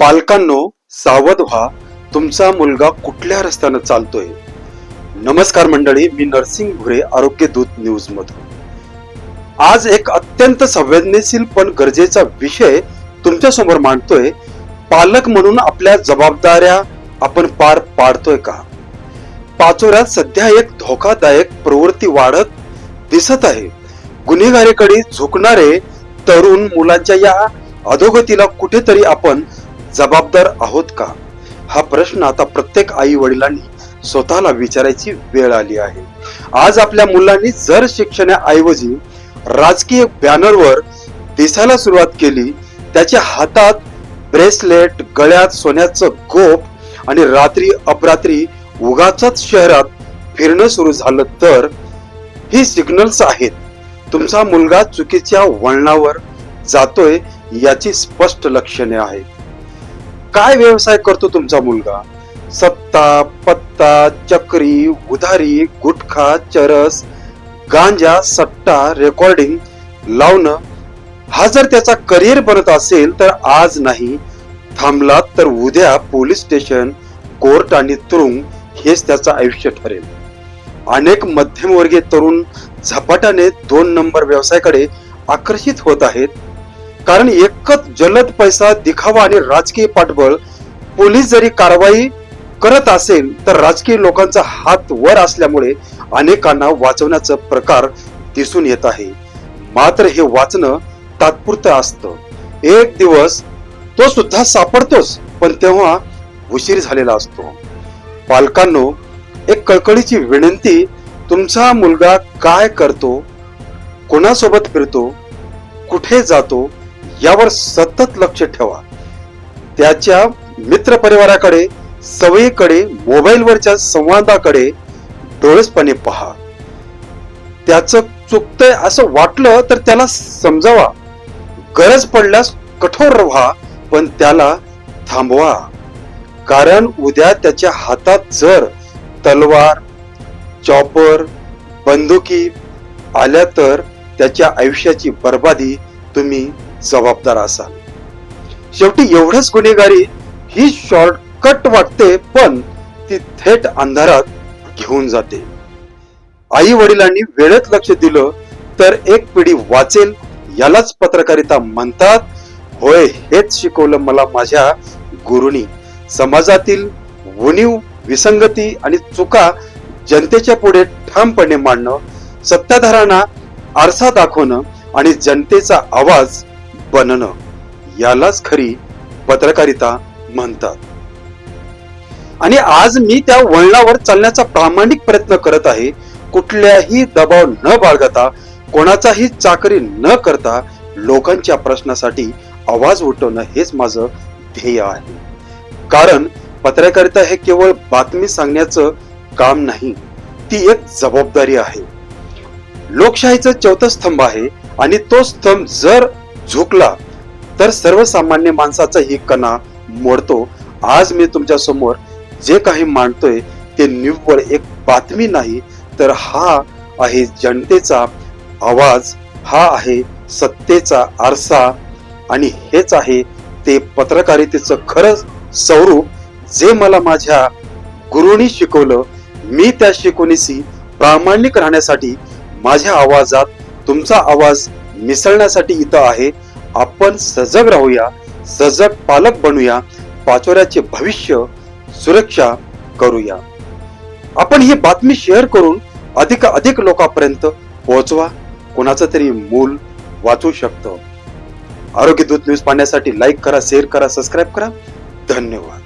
पालकांनो सावध व्हा. तुमचा मुलगा कुठल्या रस्त्यानं चालतोय? नमस्कार मंडळी मी नरसिंग भुरे आरोग्य दूत न्यूज मधून आज एक अत्यंत संवेदनशील पण गरजेचा विषय तुमच्यासमोर मांडतोय. पालक म्हणून आपल्या जबाबदाऱ्या आपण पार पाडतोय का? पाचोऱ्यात सध्या एक धोकादायक प्रवृत्ती वाढत दिसत आहे. गुन्हेगारीकडे झुकणारे तरुण मुलांच्या या अधोगतीला कुठेतरी आपण जबाबदार आहोत का? हा प्रश्न आता प्रत्येक आई वडिलांनी स्वतःला विचारायची वेळ आली आहे. आज आपल्या मुलांनी जर शिक्षणाऐवजी राजकीय बॅनरवर दिसायला सुरुवात केली त्याच्या हातात ब्रेसलेट गळ्यात सोन्याचं गोप आणि रात्री अपरात्री उगाच शहरात फिरणं सुरू झालं तर ही सिग्नल्स आहेत. तुमचा मुलगा चुकीच्या वळणावर जातोय याची स्पष्ट लक्षणे आहेत. काय व्यवसाय करतो तुमचा मुलगा? सत्ता पत्ता चक्री उधारी गुटखा चरस गांजा सट्टा रेकॉर्डिंग लावणं हा जर त्याचा करिअर बनत असेल तर आज नाही थांबलात तर उद्या पोलीस स्टेशन कोर्ट आणि तुरुंग हेच त्याचं आयुष्य ठरेल. अनेक मध्यमवर्गीय तरुण झपाट्याने दोन नंबर व्यवसायाकडे आकर्षित होत आहेत. कारण एकच जलद पैसा दिखावा आणि राजकीय पाठबळ पोलीस जरी कारवाई करत असेल तर राजकीय लोकांचा हात वर असल्यामुळे अनेकांना वाचवण्याचा प्रकार दिसून येत आहे. मात्र हे वाचणं तात्पुरतं असतं. एक दिवस तो सुद्धा सापडतोच पण तेव्हा उशीर झालेला असतो. पालकांनो एक कळकळीची विनंती तुमचा मुलगा काय करतो कोणासोबत फिरतो कुठे जातो यावर सतत लक्ष ठेवा. त्याच्या मित्र परिवाराकडे सवयीकडे मोबाईलवरच्या संवादाकडे डोळसपणे पहा. त्याचं चुकतंय असं वाटलं तर त्याला समजावा. गरज पडल्यास कठोर व्हा पण त्याला थांबवा. कारण उद्या त्याच्या हातात जर तलवार चॉपर बंदुकी आल्या तर त्याच्या आयुष्याची बर्बादी तुम्ही जबाबदार असाल शेवटी एवढंच गुन्हेगारी ही शॉर्टकट वाटते पण ती थेट अंधारात घेऊन जाते. आई वडिलांनी वेळेत लक्ष दिलं तर एक पिढी वाचेल यालाच पत्रकारिता म्हणतात. होय हेच शिकवलं मला माझ्या गुरुनी. समाजातील उणीव विसंगती आणि चुका जनतेच्या पुढे ठामपणे मांडणं सत्ताधारांना आरसा दाखवणं आणि जनतेचा आवाज बनणं यालाच खरी पत्रकारिता म्हणतात. आणि आज मी त्या वळणावर चालण्याचा प्रामाणिक प्रयत्न करत आहे कुठल्याही दबाव न बाळगता कोणाचाही चाकरी न करता लोकांच्या प्रश्नासाठी आवाज उठवणं हेच माझं ध्येय आहे. कारण पत्रकारिता हे केवळ बातमी सांगण्याचं काम नाही ती एक जबाबदारी आहे. लोकशाहीचं चौथं स्तंभ आहे आणि तो स्तंभ जर झुकला तर सर्वसामान्य माणसाचा ही कणा मोडतो. आज मी तुमच्यासमोर जे काही मांडतोय ते निव्वळ एक बातमी नाही तर हा आहे जनतेचा आवाज हा आहे सत्तेचा आरसा आणि हेच आहे ते पत्रकारितेचं खरं स्वरूप जे मला माझ्या गुरुनी शिकवलं. मी त्या शिकवणीशी प्रामाणिक राहण्यासाठी माझ्या आवाजात तुमचा आवाज मिसळण्यासाठी इथं आहे. आपण सजग राहूया सजग पालक बनूया पाचोऱ्याचे भविष्य सुरक्षा करूया. आपण ही बातमी शेअर करून अधिक अधिक लोकांपर्यंत पोहोचवा. कोणाचं तरी मूल वाचू शकतं. आरोग्य दूत न्यूज पाहण्यासाठी लाईक करा शेअर करा सबस्क्राईब करा. धन्यवाद.